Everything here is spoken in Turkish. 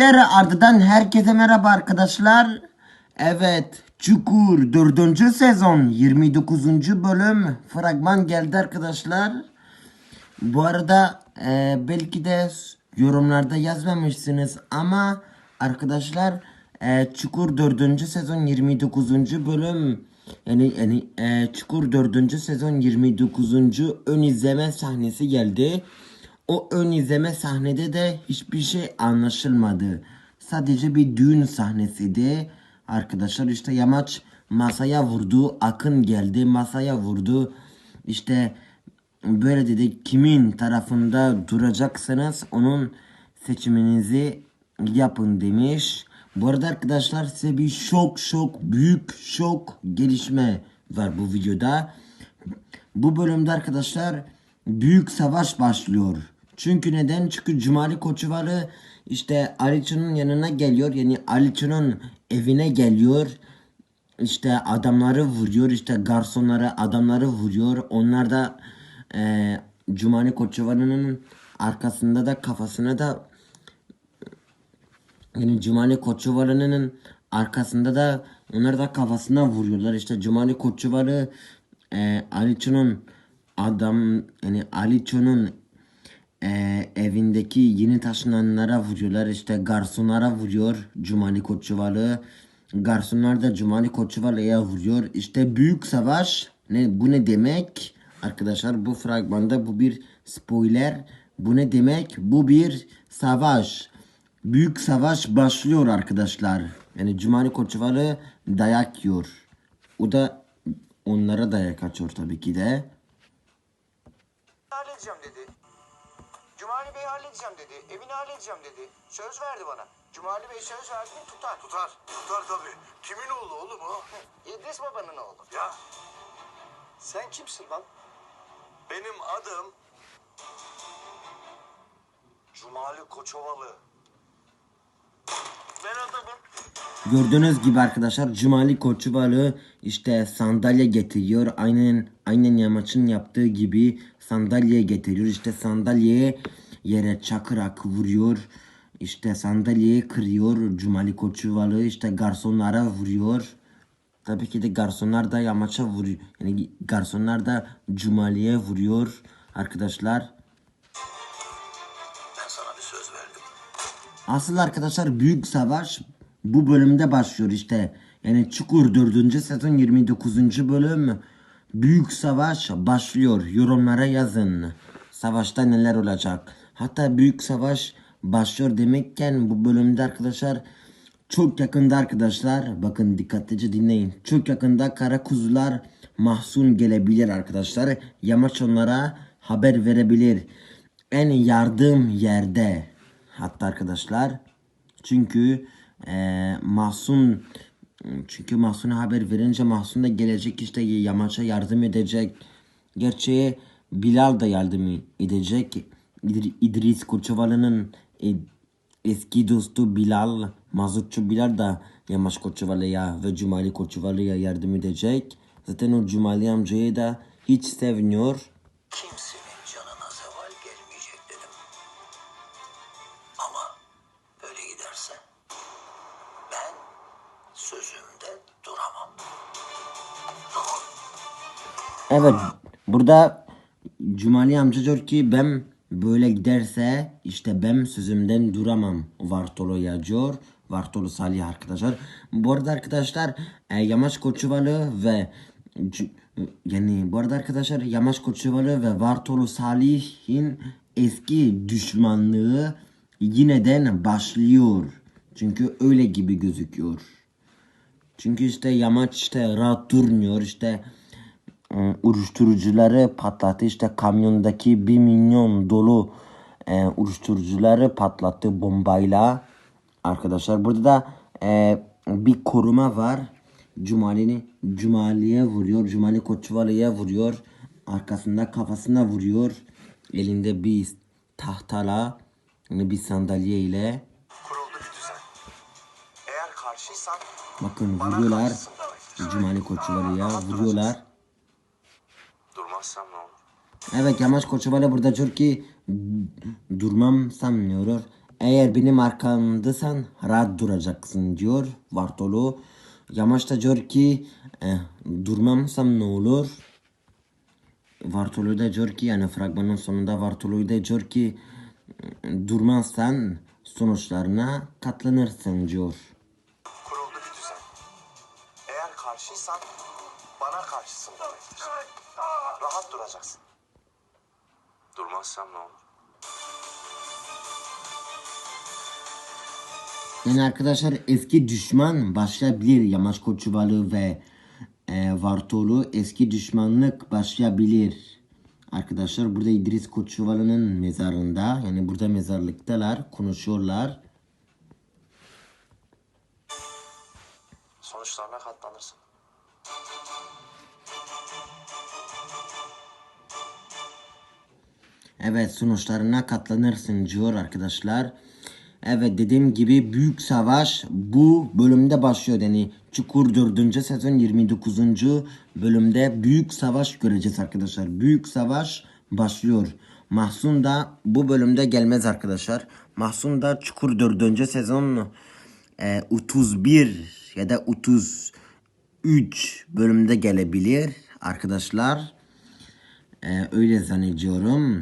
Spoiler ardından herkese merhaba arkadaşlar. Evet Çukur 4. sezon 29. bölüm fragman geldi arkadaşlar. Bu arada e, belki de yorumlarda yazmamışsınız ama arkadaşlar e, Çukur 4. sezon 29. bölüm yani yani e, Çukur 4. sezon 29. ön izleme sahnesi geldi. O ön izleme sahnede de hiçbir şey anlaşılmadı. Sadece bir düğün sahnesiydi. Arkadaşlar işte yamaç masaya vurdu. Akın geldi masaya vurdu. İşte böyle dedi kimin tarafında duracaksınız onun seçiminizi yapın demiş. Bu arada arkadaşlar size bir şok şok büyük şok gelişme var bu videoda. Bu bölümde arkadaşlar büyük savaş başlıyor. Çünkü neden? Çünkü Cumali Koçuvalı işte Aliço'nun yanına geliyor. Yani Aliço'nun evine geliyor. İşte adamları vuruyor. işte garsonları adamları vuruyor. Onlar da e, Cumali Koçuvalı'nın arkasında da kafasına da yani Cumali Koçuvalı'nın arkasında da onlar da kafasına vuruyorlar. İşte Cumali Koçuvalı e, Aliço'nun adam yani Aliço'nun e, evindeki yeni taşınanlara vuruyorlar. İşte garsonlara vuruyor Cumali Koçuvalı. Garsonlar da Cumali Koçuvalı'ya vuruyor. İşte büyük savaş. Ne, bu ne demek? Arkadaşlar bu fragmanda bu bir spoiler. Bu ne demek? Bu bir savaş. Büyük savaş başlıyor arkadaşlar. Yani Cumali Koçuvalı dayak yiyor. O da onlara dayak atıyor tabii ki de. dedi. Cumali Bey halledeceğim dedi. Evini halledeceğim dedi. Söz verdi bana. Cumali Bey söz verdi mi tutar. Tutar. Tutar tabii. Kimin oğlu oğlum o? İdris babanın oğlu. Ya Sen kimsin lan? benim adım Cumali Koçovalı. Ben adamım. Gördüğünüz gibi arkadaşlar Cumali Koçuvalı işte sandalye getiriyor. Aynen aynen yamaçın yaptığı gibi sandalye getiriyor. İşte sandalyeye yere çakırak vuruyor. İşte sandalyeyi kırıyor Cumali Koçuvalı. işte garsonlara vuruyor. Tabii ki de garsonlar da yamaça vuruyor. Yani garsonlar da Cumali'ye vuruyor arkadaşlar. Ben sana bir söz verdim. Asıl arkadaşlar büyük savaş bu bölümde başlıyor işte. Yani Çukur 4. sezon 29. bölüm büyük savaş başlıyor. Yorumlara yazın. Savaşta neler olacak? Hatta büyük savaş başlıyor demekken bu bölümde arkadaşlar çok yakında arkadaşlar bakın dikkatlice dinleyin. Çok yakında kara kuzular mahzun gelebilir arkadaşlar. Yamaç onlara haber verebilir. En yardım yerde. Hatta arkadaşlar çünkü e, Mahsun çünkü Mahsun'a haber verince Mahsun da gelecek işte Yamaç'a yardım edecek. Gerçi Bilal da yardım edecek. İdri- İdris Koçovalı'nın e, eski dostu Bilal, Mazutçu Bilal da Yamaç Koçovalı'ya ve Cumali Koçovalı'ya yardım edecek. Zaten o Cumali amcayı da hiç sevmiyor. Kimsenin canına zeval gelmeyecek dedim. Ama böyle giderse ben sözümde duramam. Evet burada Cumali amca diyor ki ben böyle giderse işte ben sözümden duramam Vartolo yazıyor. Vartolo Salih arkadaşlar. Bu arada arkadaşlar e, Yamaç Koçuvalı ve yani bu arada arkadaşlar Yamaç Koçuvalı ve Vartolo Salih'in eski düşmanlığı yineden başlıyor. Çünkü öyle gibi gözüküyor. Çünkü işte yamaç işte rahat durmuyor işte e, uyuşturucuları patlattı. İşte kamyondaki bir milyon dolu e, uyuşturucuları patlattı bombayla. Arkadaşlar burada da e, bir koruma var. Cumali'ni Cumali'ye vuruyor Cumali Koçuvalı'ya vuruyor. Arkasında kafasına vuruyor. Elinde bir tahtala bir sandalye ile. Bakın vuruyorlar. Cumali Koçuvalı'ya vuruyorlar Durmazsam ne olur? Evet Yamaç Koçovalı burada ki durmam sanmıyor. eğer benim arkamdasan rahat duracaksın diyor Vartolu. Yamaç da diyor ki e, durmamsam ne olur? Vartolu da diyor ki yani fragmanın sonunda Vartolu da diyor ki durmazsan sonuçlarına katlanırsın diyor. Kuruldu bir düzen. Eğer karşıysan bana karşısın demektir. Rahat duracaksın. Durmazsam ne olur? Yani arkadaşlar eski düşman başlayabilir Yamaç Koçuvalı ve e, Vartolu eski düşmanlık başlayabilir. Arkadaşlar burada İdris Koçuvalı'nın mezarında yani burada mezarlıktalar konuşuyorlar. Sonuçlarına Evet sonuçlarına katlanırsın diyor arkadaşlar. Evet dediğim gibi büyük savaş bu bölümde başlıyor. Yani Çukur 4. sezon 29. bölümde büyük savaş göreceğiz arkadaşlar. Büyük savaş başlıyor. Mahsun da bu bölümde gelmez arkadaşlar. Mahsun da Çukur 4. sezon e, 31 ya da 33 bölümde gelebilir arkadaşlar. E, öyle zannediyorum.